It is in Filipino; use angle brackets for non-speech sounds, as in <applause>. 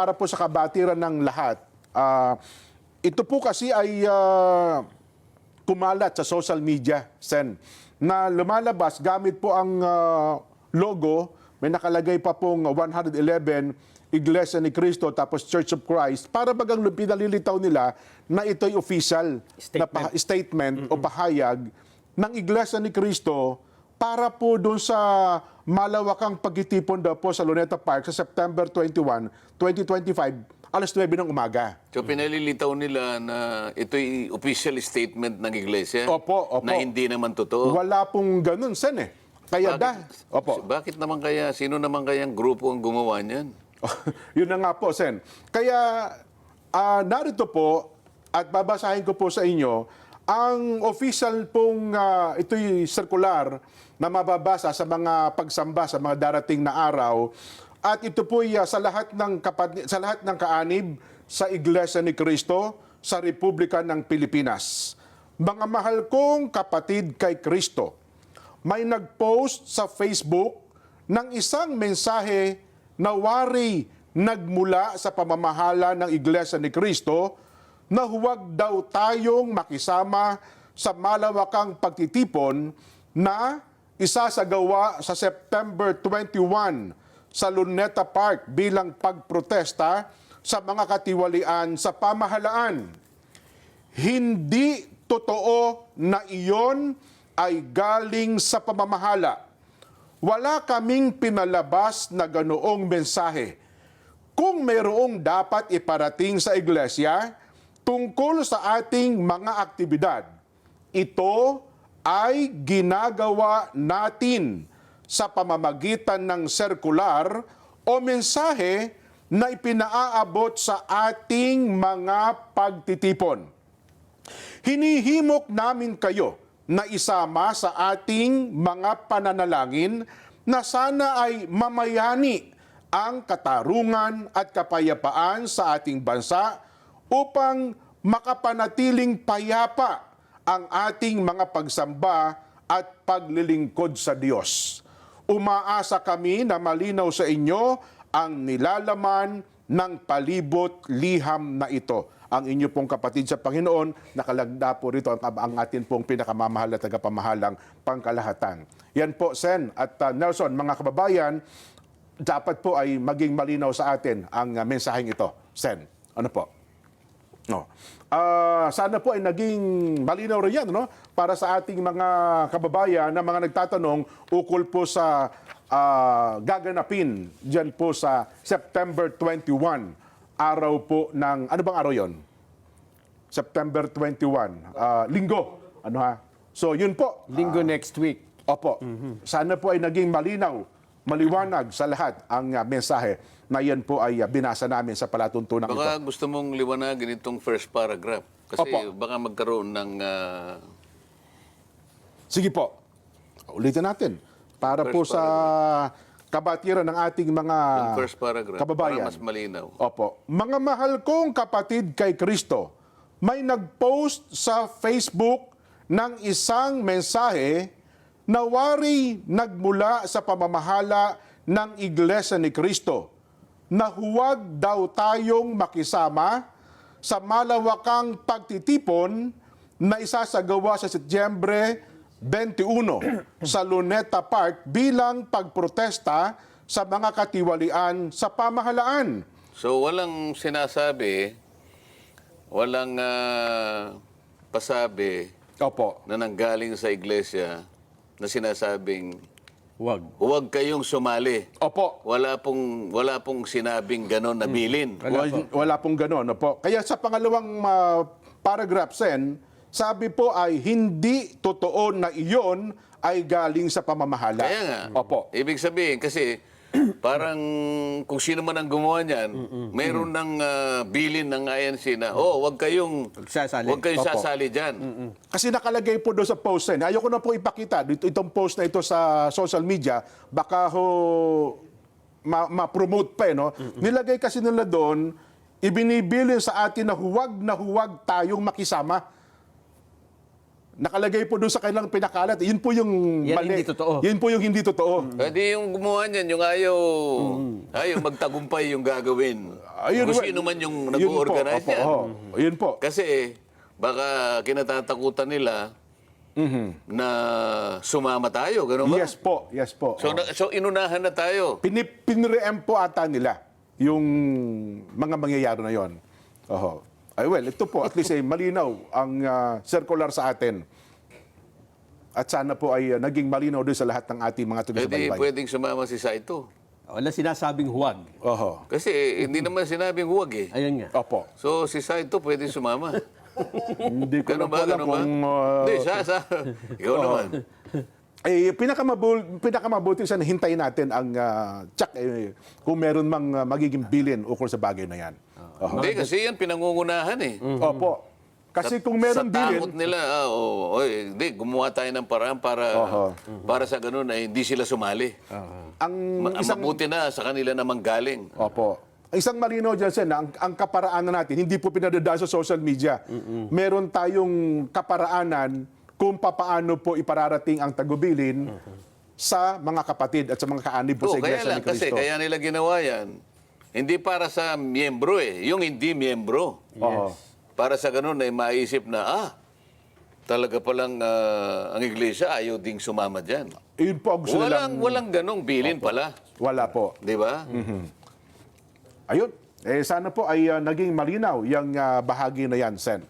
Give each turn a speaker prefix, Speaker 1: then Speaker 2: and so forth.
Speaker 1: para po sa kabatiran ng lahat, ah, ito po kasi ay ah, kumalat sa social media, Sen, na lumalabas gamit po ang ah, logo, may nakalagay pa pong 111 Iglesia ni Cristo tapos Church of Christ para bagang pinalilitaw nila na ito'y official na
Speaker 2: Statement.
Speaker 1: pa- statement o pahayag ng Iglesia ni Cristo para po doon sa malawakang pagtitipon daw po sa Luneta Park sa September 21, 2025, alas 9 ng umaga.
Speaker 3: So pinalilitaw nila na ito'y official statement ng iglesia
Speaker 1: Opo, opo.
Speaker 3: na hindi naman totoo.
Speaker 1: Wala pong ganun, Sen eh. Kaya da, opo.
Speaker 3: Bakit naman kaya, sino naman kaya ang grupo ang gumawa niyan? <laughs>
Speaker 1: Yun na nga po, Sen. Kaya ah, narito po at babasahin ko po sa inyo ang official pong ah, ito'y circular na mababasa sa mga pagsamba sa mga darating na araw at ito po sa lahat ng kapat- sa lahat ng kaanib sa Iglesia ni Cristo sa Republika ng Pilipinas. Mga mahal kong kapatid kay Kristo, may nag-post sa Facebook ng isang mensahe na wari nagmula sa pamamahala ng Iglesia ni Cristo na huwag daw tayong makisama sa malawakang pagtitipon na isasagawa sa September 21 sa Luneta Park bilang pagprotesta sa mga katiwalian sa pamahalaan. Hindi totoo na iyon ay galing sa pamamahala. Wala kaming pinalabas na ganoong mensahe. Kung mayroong dapat iparating sa iglesia tungkol sa ating mga aktibidad, ito ay ginagawa natin sa pamamagitan ng sirkular o mensahe na ipinaaabot sa ating mga pagtitipon. Hinihimok namin kayo na isama sa ating mga pananalangin na sana ay mamayani ang katarungan at kapayapaan sa ating bansa upang makapanatiling payapa ang ating mga pagsamba at paglilingkod sa Diyos. Umaasa kami na malinaw sa inyo ang nilalaman ng palibot liham na ito ang inyo pong kapatid sa Panginoon, nakalagda po rito ang, ang atin pong pinakamamahal at tagapamahalang pangkalahatan. Yan po, Sen at uh, Nelson, mga kababayan, dapat po ay maging malinaw sa atin ang uh, mensaheng ito. Sen, ano po? No. Ah, sana po ay naging malinaw rin yan no? para sa ating mga kababayan na mga nagtatanong ukol po sa ah, gaganapin dyan po sa September 21, araw po ng, ano bang araw yon? September 21, ah, linggo. Ano ha? So yun po.
Speaker 2: Linggo next week.
Speaker 1: Opo. Sana po ay naging malinaw, maliwanag sa lahat ang ah, mensahe na yan po ay ah, binasa namin sa palatuntunan ito.
Speaker 3: Baka gusto mong liwanagin itong first paragraph. Kasi
Speaker 1: Opo.
Speaker 3: baka magkaroon ng... ah,
Speaker 1: Sige po. Ulitin natin. Para
Speaker 3: First
Speaker 1: po sa kabatiran ng ating mga
Speaker 3: yung first paragraph.
Speaker 1: kababayan.
Speaker 3: Para mas malinaw.
Speaker 1: Opo. Mga mahal kong kapatid kay Kristo, may nag-post sa Facebook ng isang mensahe na wari nagmula sa pamamahala ng Iglesia ni Kristo na huwag daw tayong makisama sa malawakang pagtitipon na isasagawa sa Setyembre 21 sa Luneta Park bilang pagprotesta sa mga katiwalian sa pamahalaan.
Speaker 3: So walang sinasabi, walang ah, pasabi
Speaker 1: Opo.
Speaker 3: na nanggaling sa iglesia na sinasabing
Speaker 2: Wag.
Speaker 3: huwag kayong sumali.
Speaker 1: Opo.
Speaker 3: Wala pong wala pong sinabing ganon na bilin.
Speaker 1: Wala, wala pong gano'n. Opo. Kaya sa pangalawang ah, paragraph, Sen, sabi po ay hindi totoo na iyon ay galing sa pamamahala.
Speaker 3: Kaya nga.
Speaker 1: Opo.
Speaker 3: Ibig sabihin kasi <clears throat> parang kung sino man ang gumawa niyan, mayroon ng ah, bilin ng INC na oh, wag kayong
Speaker 2: Sasali.
Speaker 3: Wag kayong
Speaker 1: Opo.
Speaker 3: sasali diyan.
Speaker 1: Kasi nakalagay po doon sa post Sen. Ayoko na po ipakita dito itong post na ito sa social media. Baka ho ma- ma-promote pa eh, no? Nilagay kasi nila doon, ibinibilin sa atin na huwag na huwag tayong makisama. Nakalagay po doon sa kanilang pinakalat. Yun po yung
Speaker 2: Yan
Speaker 1: mali.
Speaker 2: hindi totoo.
Speaker 1: Yun po yung hindi totoo.
Speaker 3: Pwede yung gumawa niyan, yung ayaw, ayaw magtagumpay yung gagawin.
Speaker 1: Ayun,
Speaker 3: Kung sino man yung
Speaker 1: yun po,
Speaker 3: nag-organize
Speaker 1: opo,
Speaker 3: yan.
Speaker 1: oho. Yun po.
Speaker 3: Kasi baka kinatatakutan nila na sumama tayo, gano'n ba?
Speaker 1: Yes po, yes po.
Speaker 3: So, na- so inunahan na tayo.
Speaker 1: Pinip, pinreem po ata nila yung mga mangyayari na yon. Oho. Ay well, ito po at least ay malinaw ang ah, circular sa atin. At sana po ay ah, naging malinaw din sa lahat ng ating mga
Speaker 3: Pwede,
Speaker 1: taga-subaybay.
Speaker 3: pwedeng sumama si Saito.
Speaker 2: Wala sinasabing huwag.
Speaker 1: Oho.
Speaker 3: Kasi hindi naman sinabing huwag eh.
Speaker 2: Ayun nga.
Speaker 1: Opo.
Speaker 3: So si Saito pwede sumama.
Speaker 1: Hindi ko na
Speaker 3: Ganun
Speaker 1: po
Speaker 3: ba? ba?
Speaker 1: kung... ah,
Speaker 3: Hindi, siya, siya. Ikaw naman.
Speaker 1: Eh, pinakamabul, pinakamabuti sana hintayin natin ang ah, check eh, kung meron mang ah, magiging bilin ukol sa bagay na yan.
Speaker 3: Hindi, kasi yan pinangungunahan eh.
Speaker 1: Opo. Kasi kung meron
Speaker 3: sa takot
Speaker 1: bilin,
Speaker 3: nila, ah, oh, oy, hindi, gumawa tayo ng paraan para para sa ganun ay hindi sila sumali.
Speaker 1: ang
Speaker 3: Ma-
Speaker 1: isang...
Speaker 3: Mabuti na sa kanila namang galing.
Speaker 1: Opo. Ang Isang malinaw dyan, Sen, na ang, ang kaparaanan natin, hindi po pinadadaan sa social media. Meron tayong kaparaanan kung papaano po ipararating ang tagubilin sa mga kapatid at sa mga kaanib po
Speaker 3: Oo,
Speaker 1: sa
Speaker 3: kaya
Speaker 1: Iglesia
Speaker 3: lang,
Speaker 1: ni
Speaker 3: kasi
Speaker 1: Cristo.
Speaker 3: kaya nila ginawa yan. Hindi para sa miyembro eh, yung hindi miyembro.
Speaker 1: Oo.
Speaker 3: Para sa ganun ay maisip na, ah, talaga palang ah, ang iglesia ayaw ding sumama dyan.
Speaker 1: Yun po ang gusto
Speaker 3: Walang,
Speaker 1: nilang...
Speaker 3: walang ganong bilin pala.
Speaker 1: Wala po.
Speaker 3: Di ba?
Speaker 1: Ayun. Eh, sana po ay ah, naging malinaw yung ah, bahagi na yan, Sen.